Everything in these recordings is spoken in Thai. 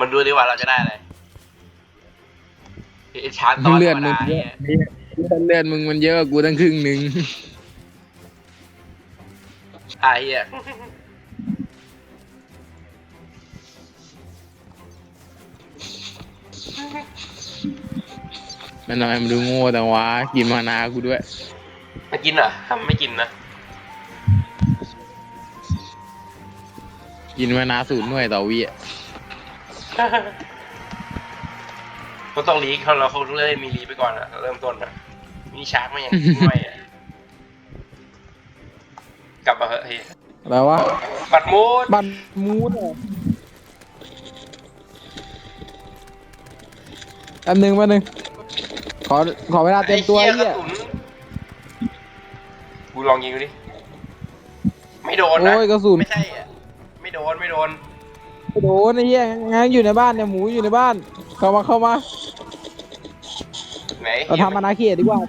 มันดูดีว่าเราจะได้อะไรไอ้ชาร์จตอนธเลืรอดรมมึงดาเยเนี่อะยเลือดมึงมันเยอะกว่ากูตั้งครึ่งหนึ่งไอ้เหี้ยมันทำไมมันดูโง่แต่วะกินมานากูด้วยไม่กินเหรอทำไม่กินนะ กินมานาสูตรหน่วยต่อวิอะ ก็ต้องรีเขาเราเขาเล่นมีรีไปก่อนอะเริ่มต้นอะมีชาร์กไม่ยังไม่อะกลับมาเหอะเฮ้ยอะไรวะบัตรมูดบันมูดอะอันหนึ่งมาหนึ่งขอขอเวลาเต็มตัวไอ้ไอ้เหี้ยเหี้ยกระสุนกูลองยิงดูดิไม่โดนนะโอ้ยกระสุนไม่ใช่อะไม่โดนไม่โดน โดนไอ้เหี้ยงั้นอยู่ในบ้านเนี่ยหมูอยู่ในบ้าน เข้ามาเข้ามาไหนเราทำอาณาเขตดีกว่า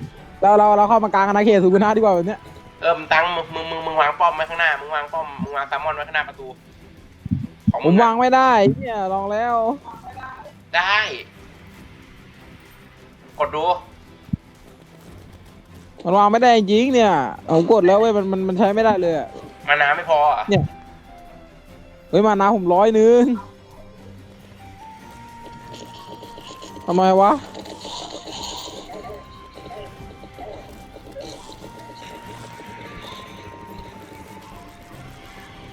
เราเราเราเข้ามากลางอาณาเขตสุกุนาดีกว่าแบบเนี้ยเออมึงตั้งมึงมึงมึงมึงวางป้อมไว้ข้างหน้ามึงวางป้อมมึงวางแซลมอนไว้ข้างหน้าประตู ของผมอะวางไม่ได้เนี่ยลองแล้ว ได้ กดดูมันวางไม่ได้จริงๆเนี่ยผมกดแล้วเว้ยมันมันมันใช้ไม่ได้เลยอะ มาน้ำไม่พออะเนี่ย เฮ้ยมานาผมร้อยนึงทำไมวะ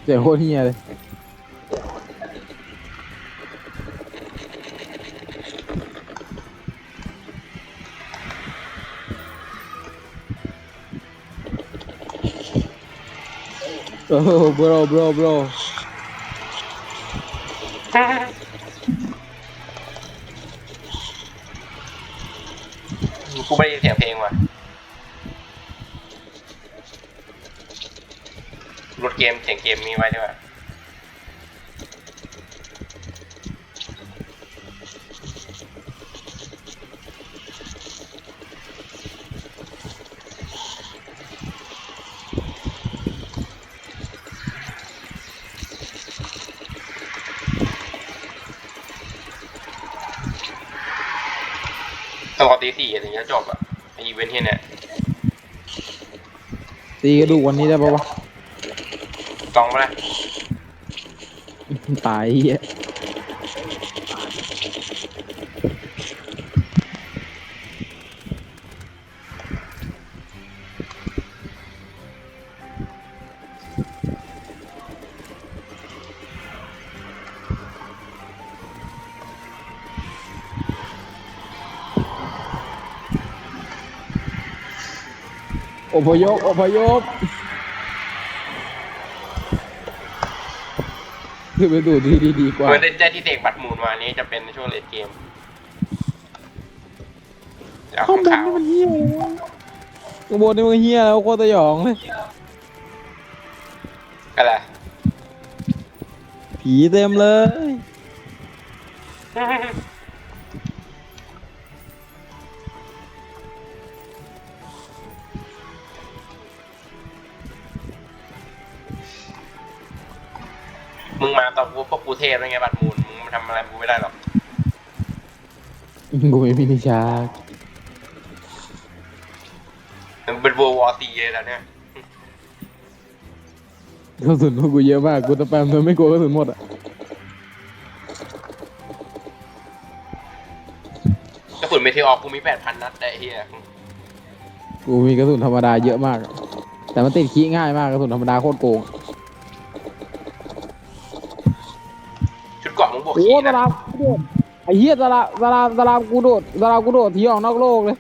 เสียงโคตรเฮียเลยโอ้โบร กูไม่ได้ยินเสียงเพลงว่ะรถเกมเสียงเกมมีไว้ด้วยว่ะต้องรอตีสี่ถึง จะจบอะไออีเวนต์ที่เนี่ยตีกระดูกวันนี้ได้ปะวะลองมาเลยตายไอ้เหี้ย อพยพอพยพคือไปดูดีดีดีกว่าเหมือนได้ที่เด็กบัตรหมูนมานี้จะเป็นในช่วงเลดเกมจะเอาข้าข้างงบนขาวนี่มันเฮียเลยวะข้างบนนี่มันเฮียแล้วโคตรสยองเลย อะไรผีเต็มเลย พวกกูเทพอะไรไงบัตรหมูนมึงมาทำอะไรกูไม่ได้หรอกกูไม่มีนิชามึงเป็นวัววอร์ซีเลยแล้วเนี่ยกระสุนพวกกูเยอะมากกูจะแปมเธอไม่กลัวกระสุนหมดอะกระสุนเมทีออกกูมีแปดพันนัดได้ไอ้เฮียกูมีกระสุนธรรมดาเยอะมากอะแต่มันติดขี้ง่ายมากกระสุนธรรมดาโคตรโกงชุดเกราะ โอ้ขีตานะรามกูโดดไอ้เหี้ยตาราตาราตารามกูโดดตารามกูโดดทีออกนอกโลกเลย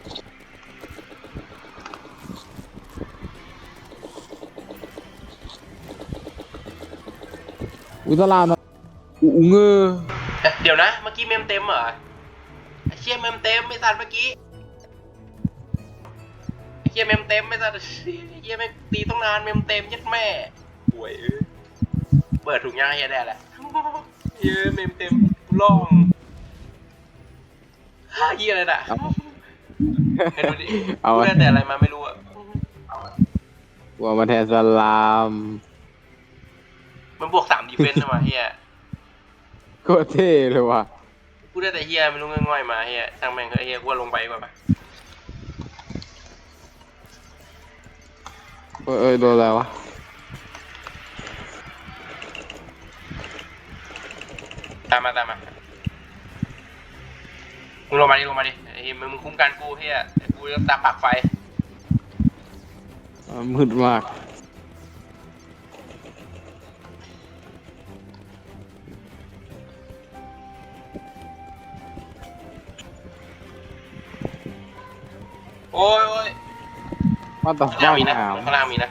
อุยตารามนะอูเงอเดี๋ยวนะ เมื่อกี้เมมเต็มเหรอไอ้เชี่ยเมมเต็มไม่ตัดเมื่อกี้ไอ้เชี่ยเมมเต็มไม่ตัดไอ้เชี่ยไม่งตีต้องนานเมมเต็มยัดแม่ป่วยเอ้ยเปิดถุงยางให้แด่แหละ เหี้ยเมมเต็มล่องฮ่าเยี่ยอะไรน่ะให้ดูดิเอากูได้แต่อะไรมาไม่รู้อะกลัวมาแทนสลามมันบวกสามดีเฟนต์มาเฮียโคตรเท่เลยว่ะกูได้แต่เฮียไม่รู้ง่อยๆมาเฮียช่างแม่งเถอะเฮียกูว่าลงไปดีกว่าปะเออเออโดนอะไรวะ ตามมาตามมามึงลงมาดิลงมาดิไอ้เฮียมึงมึงคุ้มกันกูเฮียไอ้กูจะตามปากไฟอ่ามืดมาก โอ้ยโอ้ยว่าต่อข้างฟ้าล่างมีนะหนาวข้างล่างมีนะ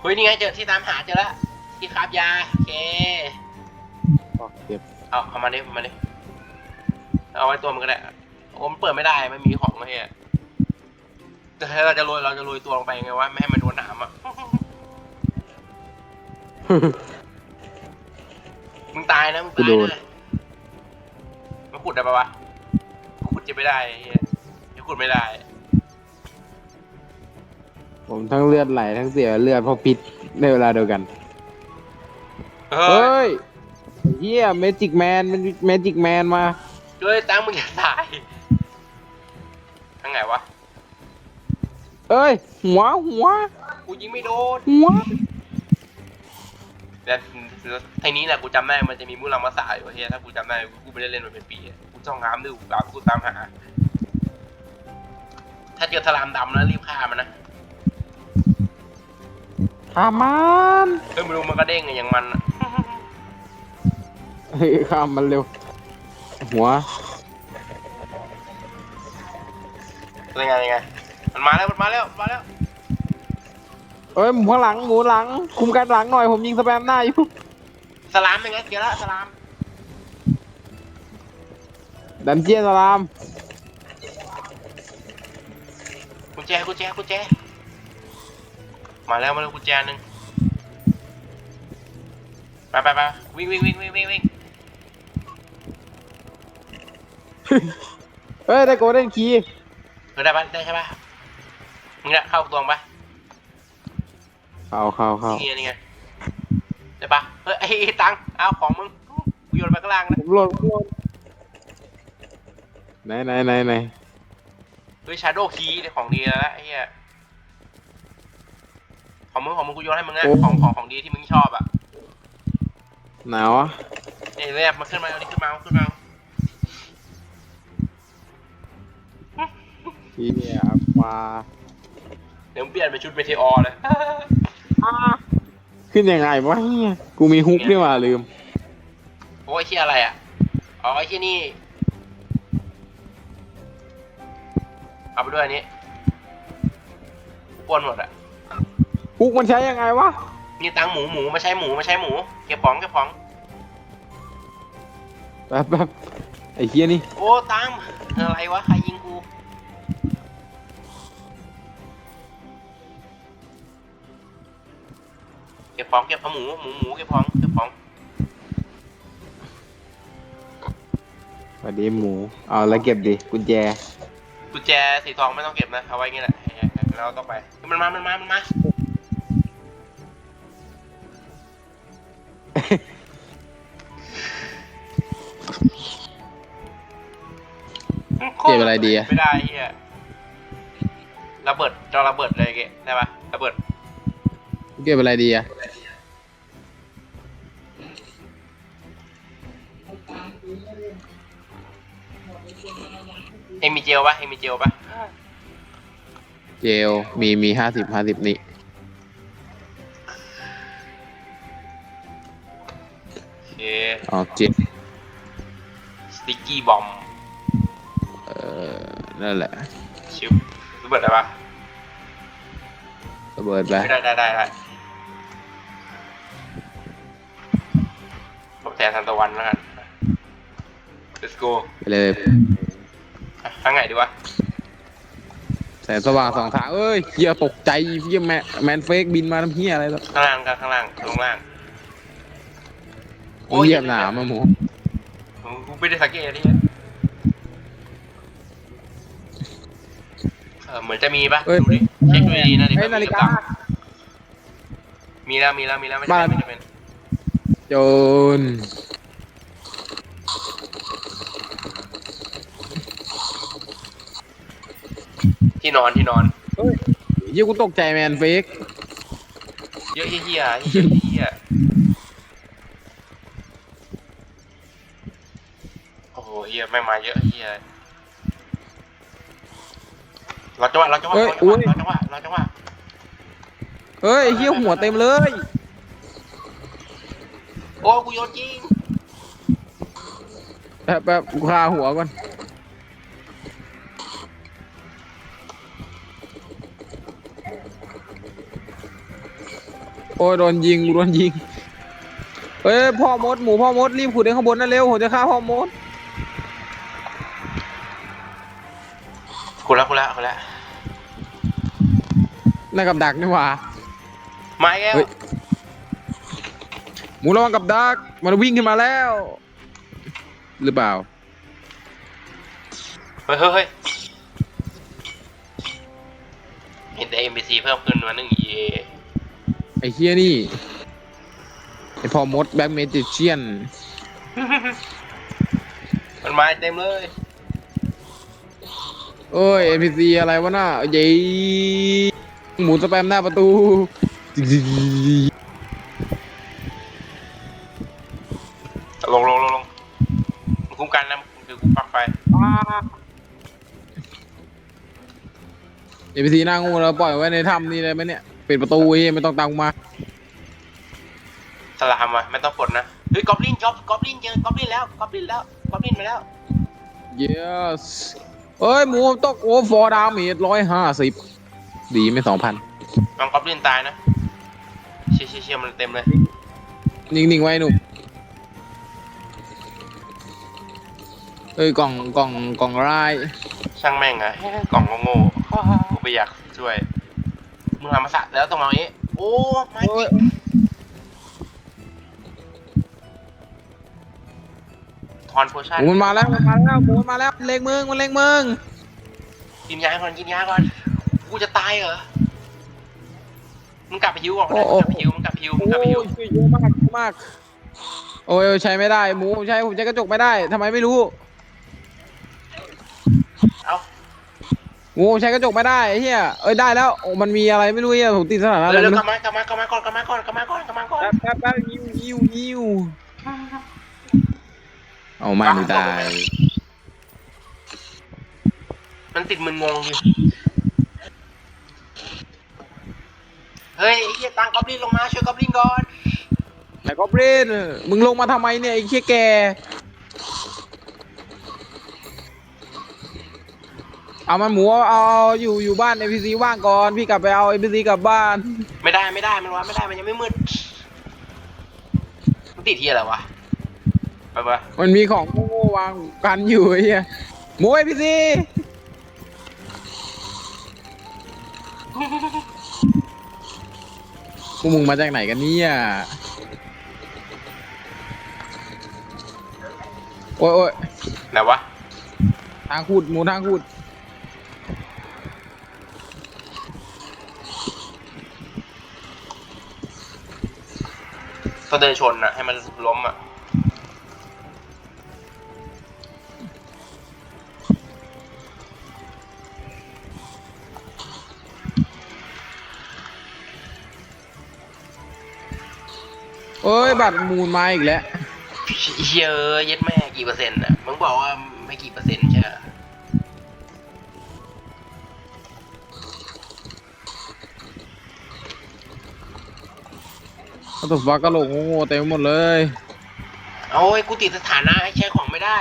เฮ้ยนี่ไงเจอที่ตามหาเจอละ ที่คราบยาโอเคเก็บเอาเอามาดิเอามาดิเอาไว้ตัวมันก็ได้โอ้มันเปิดไม่ได้ไม่มีของเลยเฮียแต่ถ้าเราจะโรยเราจะโรยตัวลงไปยังไงวะไม่ให้มันโดนหนามอะ มึงตายนะมึงตายนะมันขุดได้ปะวะขุดจะไม่ได้ไอ้เฮียจะขุดไม่ได้ ผมทั้งเลือดไหลทั้งเสียเลือดเพราะพิษในเวลาเดียวกัน เฮ้เฮ้ยยเฮียเมจิกแมนมันเมจิกแมนมาเฮ้ยตั้งมึงอย่าตายทั้งไงวะ เอ้ย หัวหัวกูยิงไม่โดนหัวแต่ทีนี้นะกูจำได้มันจะมีมูลังมาสาอยู่เฮียถ้ากูจำได้กูไม่ได้เล่นมาเป็นปีอะกูจ้องน้ำดูกูตามกูตามหา ถ้าเจอทารามดำแล้วรีบฆ่ามันนะขามันเฮ้ยไม่รู้มันก็เด้งไงอย่างมันอะ เฮ้ยข้ามมันเร็ว หัว เป็นไงยังไง มันมาแล้วมันมาแล้วมาแล้วเอ้ยหมูข้างหลังหมูหลัง คุมกันหลังหน่อยผมยิงสแปมหน้าอยู่ สลามเป็นไงเกียร์ละสลามดันเจียนสลาม กุญแจกุญแจกุญแจมาแล้วมาแล้วกุญแจหนึ่งไปไปไปวิ่งวิ่งวิ่งวิ่งวิ่งวิ่ง เอ้ยได้โกลเด้นคีย์เออได้ปะได้ใช่ปะมึงเนี่ยเข้าตวงปะเข้าเข้าเข้านี่ไงนี่ไงได้ปะเฮ้ยไอ้ตังเอาของมึงกูโยนไปข้างล่างผนะมโหลดผมโหลดไหนไหนไหนไหนเฮ้ยชาโดว์คีย์ของดีแล้วนะไอ้เหี้ยของมึงของมึงกูโยนให้มึงนะของของของดีที่มึงชอบอะหนาวอะเอ้ยเนี่ยมาขึ้นมาเอานี่ขึ้นมาเอาขึ้นมาเอา เนี่ยมาเดี๋ยวมึงเปลี่ยนเป็นชุดเมเทออร์เลย ขึ้นยังไงวะเหี้ยกูมีฮุกนี่หว่าลืม โอ้ยเฮียอะไรอะ อ๋อไอ้เฮียนี่ เอาไปด้วยอันนี้ป้วนหมดอะ ฮุกมันใช้ยังไงวะ นี่ตังหมูหมูไม่ใช่หมูไม่ใช่หมู เก็บของเก็บของ แป๊บแป๊บไอ้เฮียนี่ โอ้ตังอะไรวะ ใครยิงกู ก็บของเก็บของหมูหมูหมูเก็บของเก็บของสวัสดีหมู เอาแล้วเก็บดิกุญแจ กุญแจสีทองไม่ต้องเก็บนะเอาไว้งี้แหละเราต้องไปมันมามันมามันมาเก็บอะไรดีอะไม่ได้เฮียระเบิดเราระเบิดเลยเกะได้ปะระเบิดเก็บอะไรดีอะ เองมีเจลปะเองมีเจลปะเจลมีมีห้าสิบห้าสิบนี่โอเคอ๋อเจลสติกกี้บอมเออนั่นแหละชิวระเบิดได้ปะระเบิดไปไม่ได้ได้ได้ได้ผมแทนทันตะวันแล้วกัน let's go ไปเลยอะ ทางไหนดีวะแสงสว่างสองทางเอ้ยเฮียตกใจเฮียแมแมนเฟกบินมาทำเฮียอะไรแล้วข้างล่างครับข้างล่างลงล่างเฮียหนามอะหมูผมกูไม่ได้สังเกตที่เออเหมือนจะมีปะเอ้ยดูดิเช็คดูดีๆนะเดี๋ยวเฮ้ยนาฬิกา มีแล้วมีแล้วมีแล้วไม่บ้าใช่นไม่ใช่เป็น โจน ที่นอนที่นอนเฮ้ยเฮียกูตกใจแมนเฟกเยอะเฮียเฮียเฮียเฮียโอ้โหเฮียไม่งมาเยอะเฮียเราจังหวะเราจังหวะเราจังหวะเราจังหวะเราจังหวะเฮ้ยเฮียหัวเต็มเลย โอ้กูโยนจริงแป๊บแป๊บกูคาหัวก่อน โอ้ยโดนยิงกูโดนยิงเฮ้ยพ่อมดหมูพ่อมดรีบขุดในข้างบนนั่นเร็วผมจะฆ่าพ่อมดกูละกูละกูละนั่นกับดักนี่หว่ามาแก้วเฮ้ยหมูระวังกับดักมันวิ่งขึ้นมาแล้ว หรือเปล่าเฮ้ยเฮ้ยเฮ้ยเห็นแต่ NPC เพิ่มขึ้นมาหนึ่งเย ไอ้เฮียนี่ ไอ้พ่อมดแบ็กเมจิเชียน มันมาเต็มเลยเอ้ย NPC อะไรวะน่ะเย้หมูสแปมหน้าประตูลงลงลงลงมึงคุ้มกันนะคือกูปักไป NPC หน้างูเราปล่อยไว้ในถ้ำนี่เลยไหมเนี่ย ปิดประตูเฮ้ยไม่ต้องตามกูมา สลามอะไม่ต้องกดนะเฮ้ยกอบลินจ็อบกอบลินเจอกอบลินแล้วกอบลินแล้วกอบลินมาแล้ว yes เอ้ยหมูตกโอ้ฟอร์ดาเมจร้อยห้าสิบดีไม่สองพันน้องกอบลินตายนะเชี่ยเชี่ยเชี่ยมันเต็มเลยนิ่งๆไว้หนุ่มเอ้ยกล่องกล่องกล่องร้ายช่างแม่งอะกล่องโง่ๆกูไปอยากช่วย มึงหามาสะแล้วต้องมาเอาเอะโอ้มาจริงทอนโพชั่นหมูมันมาแล้วมันมาแล้วหมูมันมาแล้วเล็งมึงมันเล็งมึงกินยาก่อนกินยาก่อนกูจะตายเหรอมึงกลับไปฮิวก่อนโอ้มึงโอ้กลับไปฮิวมึงกลับไปฮิวมึงกลับไปฮิวโอ้ยเยอะมากเยอะมาก โอ้ยใช้ไม่ได้หมูใช้ผมใช้กระจกไม่ได้ทำไมไม่รู้ หมูใช้กระจกไม่ได้ไอ้เฮียเอ้ยได้แล้วโอ้มันมีอะไรไม่รู้เฮียผมติดสถานะอะไรเร็วไม่ๆกรู้ลับมากลับมากลับมาก่อนกลับมาก่อนกลับมาก่อนกลับมาก่อนแป๊บแป๊บแป๊บยิวยิวยิวเอาไม่ไม่ได้ มันติดมึนงงอยู่เฮ้ยไอ้เฮียตังกอบลินลงมาช่วยกอบลินก่อนไหนก็เบรนมึงลงมาทำไมเนี่ยไอ้เคี้ยแก เอามันหมูเอาเอาอยู่อยู่บ้านเอพีซีว่างก่อนพี่กลับไปเอาเอพีซีกลับบ้าน ไม่ได้ไม่ได้มันวะไม่ได้มันยังไม่มืดมันติดที่อะไรวะไปปะมันมีของโง่ๆวางกันอยู่ไอ้เหี้ยหมูเอพีซีพวกมึงมาจากไหนกันเนี่ยโอ้ยโอ้ยไหนวะทางขูดหมูทางขูด ต้องเดินชนอะให้มันล้มอะเอ้ยบัตรมูลมาอีกแล้วเฮ้ยเอ้ยเย็ดแม่กี่เปอร์เซ็นต์อะมึงบอกว่าไม่กี่เปอร์เซ็นต์ใช่ไหม กระตุกฟ้ากระโหลกโง่ๆเต็มไปหมดเลยเอาไอ้กูติดสถานะใช้ของไม่ได้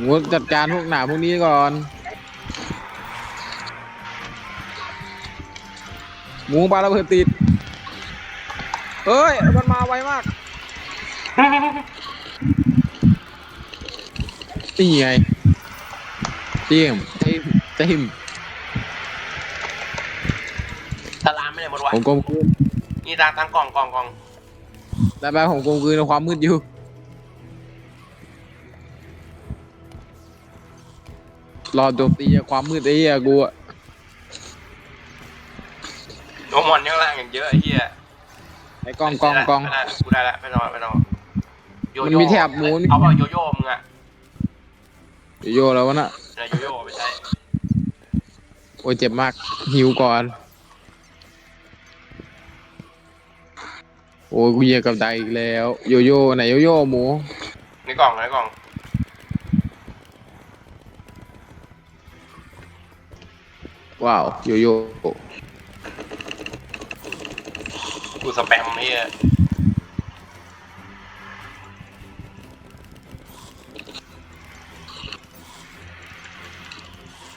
หมูจัดการพวกหนาพวกนี้ก่อนหมูปลาระเบิดติด เอ้ย มันมาไวมากนี่ไงจิ้มจิ้มจิ้มสลามไม่ได้หมดวะผมกลมคืนนี่ตางตังกล่องกล่องกล่องได้แต่แบบผมกลมกลืนในความมืดอยู่ รอโจมตีจากความมืดไอ้เหี้ยกูอะโนมอนข้างล่างอย่างเยอะไอ้เหี้ย ไอ้กล้องกล้องกล้อง ไม่ได้กูได้ละไม่ต้องไม่ต้องโยมันโย่มีแถบหมุนเอาเปล่าโยโย่มึงอะโยแล้ววะน่ะนะโยโย่ไม่ใช่โอ้ยเจ็บมาก หิวก่อน โอ้ยกูเหยียบกับไดอีกแล้ว โยโย่ไหนโยโย่หมู ในกล่องในกล่องว้าว โยโย่ กูสแปมไอ้เหี้ย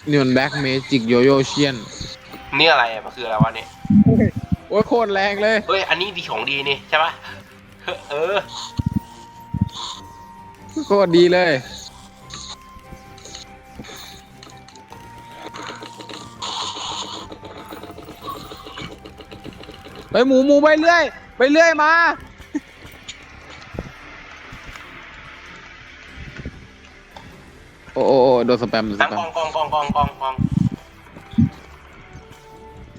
นี่มันแบ็กเมจิกโยโย่เชียนนี่อะไรอะมันคืออะไรวะเนี่ยโอ้ยโคตรแรงเลย เฮ้ย อันนี้ดีของดีนี่ใช่ปะเออ โคตรดีเลย ไปหมูหมูไปเรื่อย ไปเรื่อยมาโอ้โอ้โอ้โดนสแปมโดนสตั้งแปกมองกองกองกองกองกอง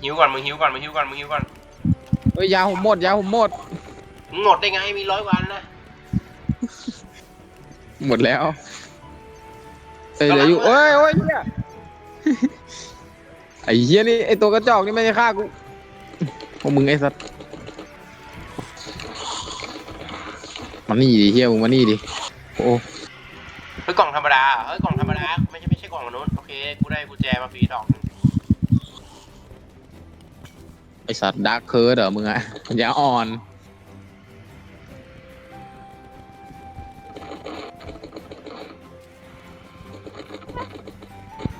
หิวก่อนมึงหิวก่อนมึงหิวก่อนมึงหิวก่อนเฮ้ยยาผมหมดยาผมหมด มึงหมดได้ไงมีร้อยวันนะหมดแล้วเอ้ยเหลืออยู่เอ้ยโอ้ยเฮียไอ้เฮียนี่ไอ้ตัวกระจอกนี่ไม่ใช่ฆ่ากู พวกมึงไอ้สัตว์มานี่ดิเฮียมึงมานี่ดิโอ้เฮ้ยกล่องธรรมดาเฮ้ยกล่องธรรมดาไม่ใช่ไม่ใช่กล่องอันนู้นโอเคกูได้กุญแจมาฟรีดอกหนึ่งไอสัตว์ดาร์คเคิร์ดเหรอมึงอะอย่าอ่อน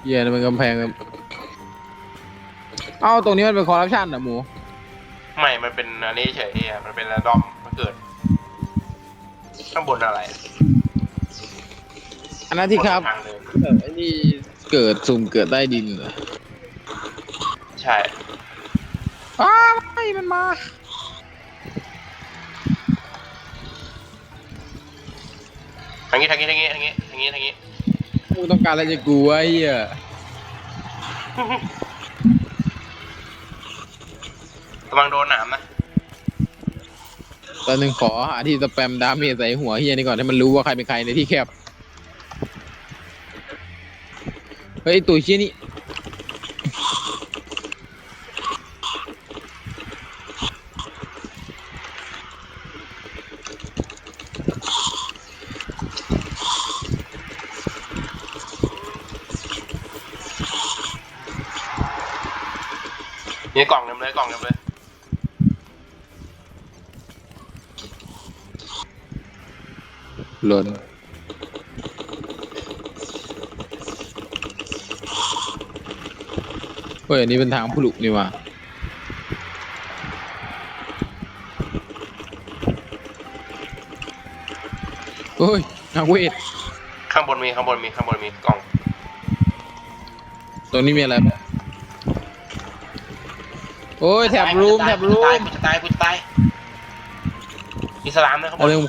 เฮียนี่มันกำแพงเลยเอ้าตรงนี้มันเป็นคอร์รัปชันเหรอหมู ไม่ มันเป็นอันนี้เฉยๆอะมันเป็นแรนดอมมันเกิด ข้างบนอะไรอันนั้นที่ครับทางเดินแบบไอ้นี่เกิดสุ่มเกิดใต้ดินเหรอใช่ อ้าวไม่มันมา ทางนี้ทางนี้ทางนี้ทางนี้ทางนี้ทางนี้ กูต้องการอะไรจากกูวะไอ้เหี้ย ระวังโดนหนามนะตอนหนึ่งขอหาที่สแปมดาเมจใส่หัวเฮียนี่ก่อนให้มันรู้ว่าใครเป็นใครในที่แคบ เฮ้ย ตัวเชี่ยนี่กล่องเต็มเลยกล่องเต็มเลย หล่นเฮ้ยอันนี้เป็นทางผลุนี่หว่าเฮ้ยนักเวทข้างบนมีข้างบนมีข้างบนมีกล่อง ตรงนี้มีอะไรบ้างโอ้ยแถบรูมแถบรูตายมกูจะตายกูจะตายมีสลามด้วยข้างบเอานเร็ว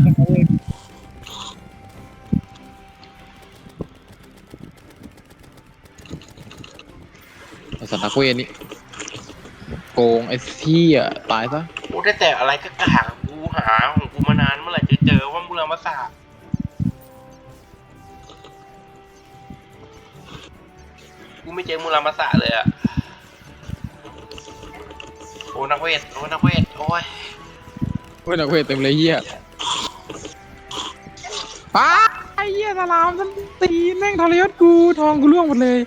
เวทนี่โกงไอ้ที่อะตายซะกูได้แต่อะไรก็กากกูหาของกูมานานเมื่อไหร่จะเจอว่ามูลมาสากูไม่เจอมูลมาสาเลยอะโอ้นักเวทโอ้นักเวทโอ้ยเฮ้ยนักเวทเต็มเลยเฮียป้าไอ้เหี้ยสลามฉันตีนแม่งทรยศกูทองกูร่วงหมดเลย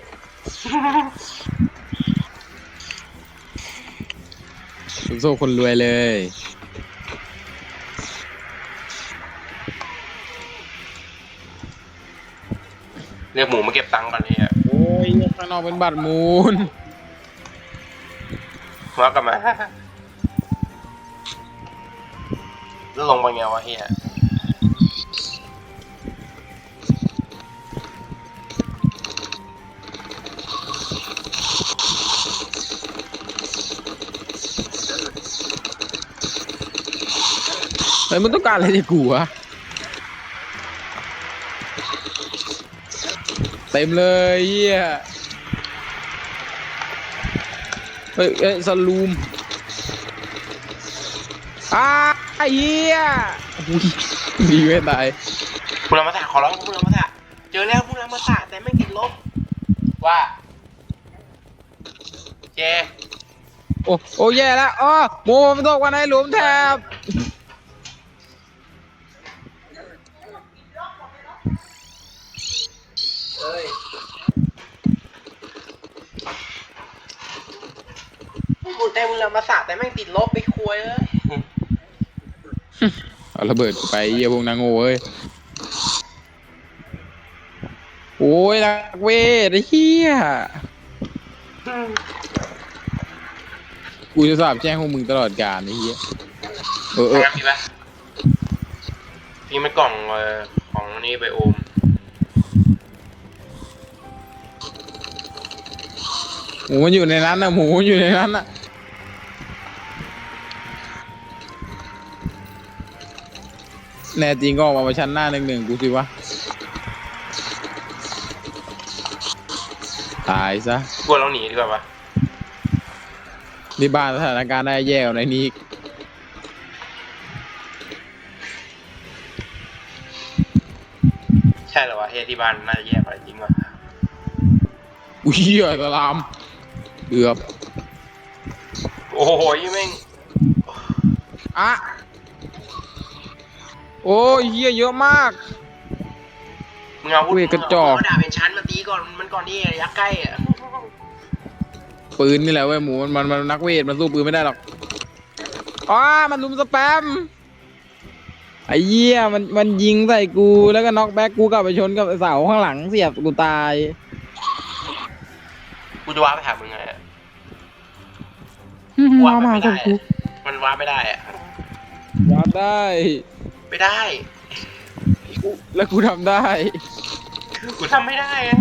คุณโซ่คนรวยเลย เรียกหมูมาเก็บตังค์ก่อนเนี่ยโอ้ยข้างนอกเป็นบัตรมูลมากลับมาแล้วลงไปไงวะเฮีย ฮ้ยมันต้องการอะไรจากกูวะเต็มเลยเฮียเฮ้ยเอ้ยสลูมอ้าเฮียอุ้ยดีไม่ตายคุณธรรมศาสตร์ขอร้องคุณธรรมศาสตร์เจอแล้วคุณธรรมศาสตร์แต่ไม่งติดลบว่าเจโอ้โอ้แย่แล้วอ๋อโมมันตกวันไหนหลุมแทบ กูแต่คุณธรรมศาสตร์แต่แม่งติดลบไปคุยเอ้ยเอาระเบิดกูไปเยี่ยวงนางโง่เอ้ย โอ้ยลักเวทไอ้เหี้ยกูจะสาบแจ้งพวกมึงตลอดกาลไอ้เหี้ยเออเอองั้นมีปะพี่มันกล่องเอ่อของนี่ไปโอมหมูมันอยู่ในนั้นนะหมูมันอยู่ในนั้นนะ แน่จริงก็ออกมาประชันหน้าหนึ่งหนึ่งกูสิวะ ตายซะกลัวเราหนีดีกว่าปะนี่บ้านสถานการณ์ได้แย่กว่าในนี้อีกใช่เหรอวะเฮียที่บ้านน่าจะแย่กว่าจริงว่ะอุ้ยเหี้ยสลามเกือบ โอ้โหยี่แม่งอะ โอ้ยเหี้ยเยอะมาก มึงเอาวุธเว้ยกระจอก มึงเาดาบเป็นชั้นมาตีก่อนมันก่อนที่ยักษ์ใกล้อะปืนนี่แหละเว้ยหมูมันมันมันนักเวทมันสู้ปืนไม่ได้หรอกอ้ามันลุมสแปมไอ้เหี้ยมันมันยิงใส่กูแล้วก็น็อกแบ็กกูกลับไปชนกับเสาข้างหลังเสียบกูตาย กูจะว้าไปหามึงไงอะว้าว้ามาไม่กัได้บกูอะมันว้าไม่ได้อะว้าได้ ไม่ได้กูแล้วกูทำได้ กูทำไม่ได้อะ